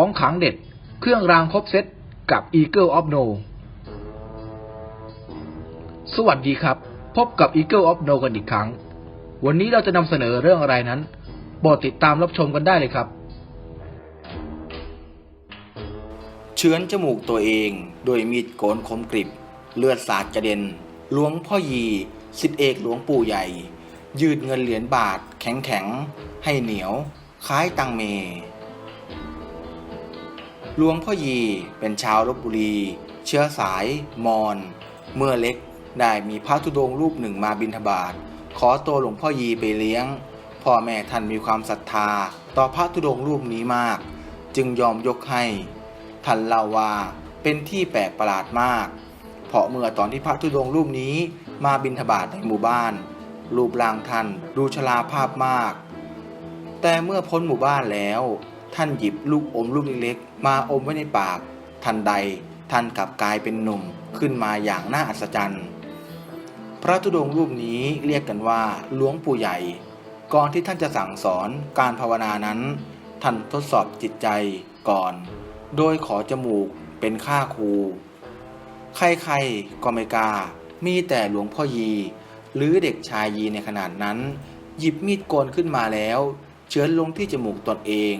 ของขังเด็ด เครื่องรางครบเซตกับ Eagle of No สวัสดีครับ พบกับ Eagle of No กันอีกครั้ง วันนี้เราจะนำเสนอเรื่องอะไรนั้นโปรดติดตามรับชมกันได้เลยครับ เชื้อนจมูกตัวเองด้วยมีดโกนคมกริบ เลือดสาดกระเด็น หลวงพ่อยีสิทธิเอกหลวงปู่ใหญ่ ยืดเงินเหรียญบาทแข็งแข็งให้เหนียว คล้ายตังเม หลวงพ่อยีเป็นชาวลบบุรี เชื้อสายมอญเมื่อเล็กได้มีพระธุดงค์รูปหนึ่งมาบิณฑบาตขอตัวหลวงพ่อยีไปเลี้ยง พ่อแม่ท่านมีความศรัทธา ต่อพระธุดงค์รูปนี้มาก จึงยอมยกให้ ท่านเล่าว่าเป็นที่แปลกประหลาดมาก เพราะเมื่อตอนที่พระธุดงค์รูปนี้มาบิณฑบาตในหมู่บ้าน รูปร่างท่านดูชราภาพมาก แต่เมื่อพ้นหมู่บ้านแล้ว ท่านหยิบลูกอมลูกเล็กๆ มาอมไว้ในปาก ทันใดท่านกลับกลายเป็นหนุ่มขึ้นมาอย่างน่าอัศจรรย์ พระธุดงรูปนี้เรียกกันว่าหลวงปู่ใหญ่ ก่อนที่ท่านจะสั่งสอนการภาวนานั้น ท่านทดสอบจิตใจก่อน โดยขอจมูกเป็นค่าครู ใครๆก็ไม่กล้ามีแต่หลวงพ่อยี หรือเด็กชายยีในขนาดนั้น หยิบมีดโกนขึ้นมาแล้ว เชื้อลงที่จมูกตนเอง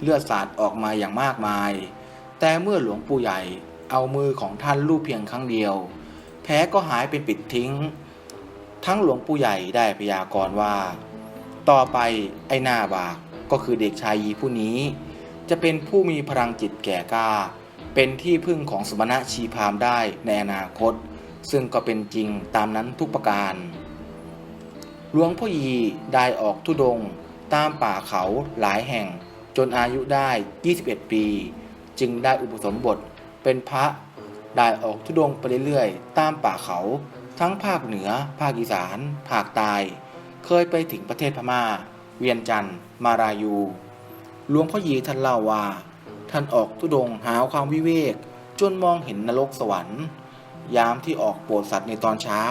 เลือดสาดออกมาอย่างมากมาย แต่เมื่อหลวงปู่ใหญ่เอามือของท่านลูบเพียงครั้งเดียว แผลก็หายเป็นปิดทิ้ง ทั้งหลวงปู่ใหญ่ได้พยากรณ์ว่า ต่อไปไอ้หน้าบากก็คือเด็กชายยีผู้นี้ จะเป็นผู้มีพลังจิตแก่กล้า เป็นที่พึ่งของสมณะชีพามได้ในอนาคต ซึ่งก็เป็นจริงตามนั้นทุกประการหลวงพ่อยีได้ออกทุดงตามป่าเขาหลายแห่ง จนอายุได้ 21 ปี จึงได้อุปสมบทเป็นพระได้ออกทุดงไปเรื่อยๆ ตามป่าเขา ทั้งภาคเหนือ ภาคอีสาน ภาคใต้เคยไปถึงประเทศพม่า เวียนจันทร์มารายูหลวงพ่อยีท่านเล่าว่า ท่านออกทุดงหาความวิเวก จนมองเห็นนรกสวรรค์ ยามที่ออกโปรดสัตว์ในตอนเช้า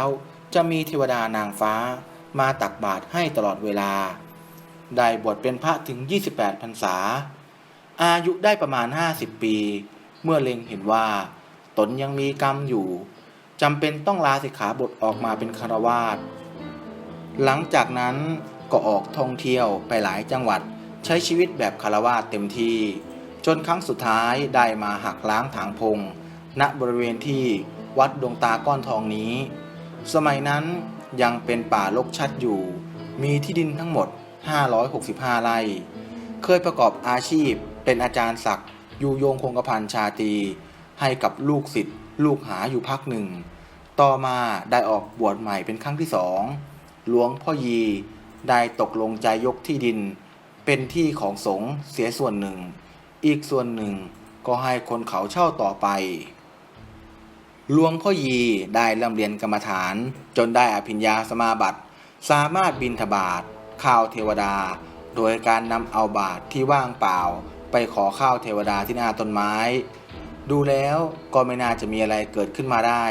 จะมีเทวดานางฟ้ามาตักบาตรให้ตลอดเวลา ได้บวชเป็นพระถึง 28พรรษา อายุได้ประมาณ 50 ปี เมื่อเล็งเห็นว่า ตนยังมีกรรมอยู่จำเป็นต้องลาสิกขาบทออกมาเป็นคารวาสหลังจากนั้นก็ออกท่องเที่ยวไปหลายจังหวัดใช้ชีวิตแบบคารวาสเต็มที่ จนครั้งสุดท้ายได้มาหักล้างถางพง ณบริเวณที่วัดดวงตาก้อนทองนี้ สมัยนั้นยังเป็นป่ารกชัดอยู่ มีที่ดินทั้งหมด 565 ไร่ เคยประกอบอาชีพเป็นอาจารย์ศักดิ์อยู่โยงคงกระพันชาตี ให้กับลูกศิษย์ลูกหาอยู่พักหนึ่ง ต่อมาได้ออกบวชใหม่เป็นครั้งที่สอง หลวงพ่อยีได้ตกลงใจยกที่ดิน เป็นที่ของสงฆ์เสียส่วนหนึ่ง อีกส่วนหนึ่งก็ให้คนเขาเช่าต่อไปหลวงพ่อยีได้ร่ำเรียนกรรมฐาน จนได้อภิญญาสมาบัติ สามารถบินทบาท ข้าวเทวดา โดยการนำเอาบาทที่ว่างเปล่า ไปขอข้าวเทวดาที่หน้าต้นไม้ ดูแล้วก็ไม่น่าจะมีอะไรเกิดขึ้นมาได้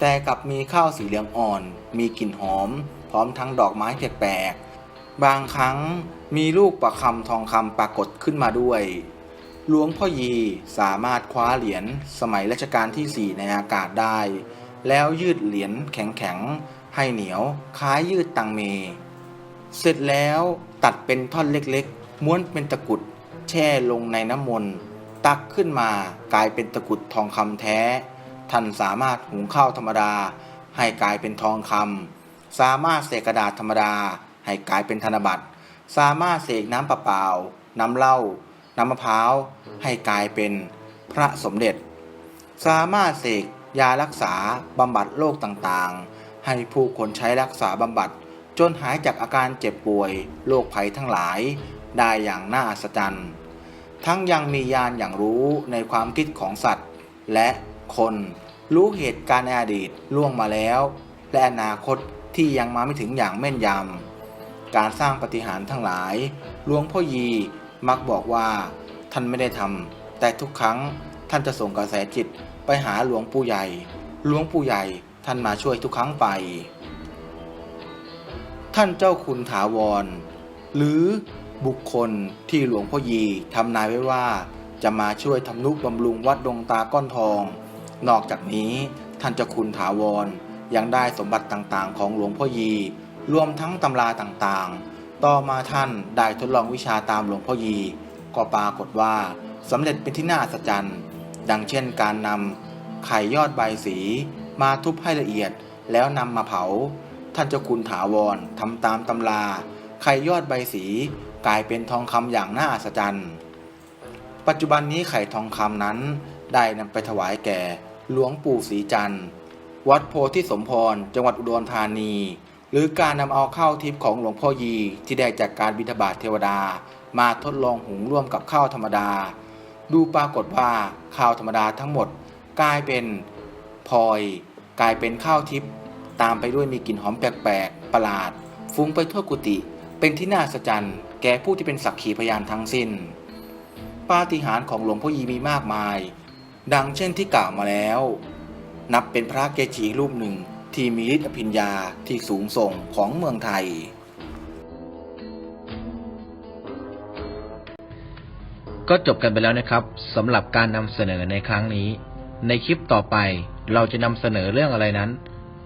แต่กลับมีข้าวสีเหลืองอ่อน มีกลิ่นหอม พร้อมทั้งดอกไม้แปลกๆบางครั้งมีลูกประคำทองคำปรากฏขึ้นมาด้วยหลวงพ่อยีสามารถคว้าเหรียญสมัยรัชกาลที่ 4 ในอากาศได้ แล้วยืดเหรียญแข็งๆ ให้เหนียวคล้ายยืดตังเม เสร็จแล้วตัดเป็นท่อนเล็กๆ ม้วนเป็นตะกุดแช่ลงในน้ำมนต์ตักขึ้นมากลายเป็นตะกุดทองคำแท้ ท่านสามารถหุงข้าวธรรมดา ให้กลายเป็นทองคำสามารถเสกกระดาษธรรมดา ให้กลายเป็นธนบัตร สามารถเสกน้ำเปล่า น้ำเหล้าน้ำมะพร้าวให้กลายเป็นพระสมเด็จ สามารถเสกยารักษาบำบัดโรคต่างๆ ให้ผู้คนใช้รักษาบำบัด จนหายจากอาการเจ็บป่วยโรคภัยทั้งหลายได้อย่างน่าอัศจรรย์ ทั้งยังมีญาณอย่างรู้ในความคิดของสัตว์ และคนรู้เหตุการณ์ในอดีตล่วงมาแล้ว และอนาคตที่ยังมาไม่ถึงอย่างแม่นยำ การสร้างปฏิหารทั้งหลายหลวงพ่อยีมักบอกว่า ท่านไม่ได้ทำแต่ทุกครั้งท่านจะส่งกระแสจิตไปหาหลวงปู่ใหญ่ หลวงปู่ใหญ่ท่านมาช่วยทุกครั้งไป ท่านเจ้าคุณถาวร หรือบุคคลที่หลวงพ่อยีทำนายไว้ว่าจะมาช่วยทำนุบำรุงวัดดงตาก้อนทอง นอกจากนี้ท่านเจ้าคุณถาวรยังได้สมบัติต่างๆ ของหลวงพ่อยี รวมทั้งตำราต่างๆ ต่อมาท่านได้ทดลองวิชาตามหลวงพ่อยี ก็ปรากฏว่าสำเร็จเป็นที่น่าอัศจรรย์ ดังเช่นการนำไข่ยอดใบสีมาทุบให้ละเอียดแล้วนำมาเผา ท่านเจ้าคุณถาวรทำตามตำราไข่ยอดใบสีกลายเป็นทองคำอย่างน่าอัศจรรย์ ปัจจุบันนี้ไข่ทองคำนั้นได้นำไปถวายแก่หลวงปู่ศรีจันทร์ วัดโพธิสมพร จังหวัดอุดรธานี หรือการนำเอาข้าวทิพย์ของหลวงพ่อยีที่ได้จากการบิณฑบาตเทวดา มาทดลองหุงร่วมกับข้าวธรรมดา ดูปรากฏว่าข้าวธรรมดาทั้งหมด กลายเป็นพลอย กลายเป็นข้าวทิพย์ ตามไปด้วยมีกลิ่นหอมแปลกๆ ประหลาด ฟุ้งไปทั่วกุฏิเป็นที่น่าอัศจรรย์แก่ผู้ที่เป็นสักขีพยานทั้งสิ้น ปาฏิหาริย์ของหลวงพ่อยีมีมากมาย ดังเช่นที่กล่าวมาแล้ว นับเป็นพระเกจิรูปหนึ่งที่มีฤทธิ์อภิญญาที่สูงส่งของเมืองไทยก็จบกันไปแล้วนะครับสำหรับการนำเสนอในครั้งนี้ ในคลิปต่อไปเราจะนำเสนอเรื่องอะไรนั้น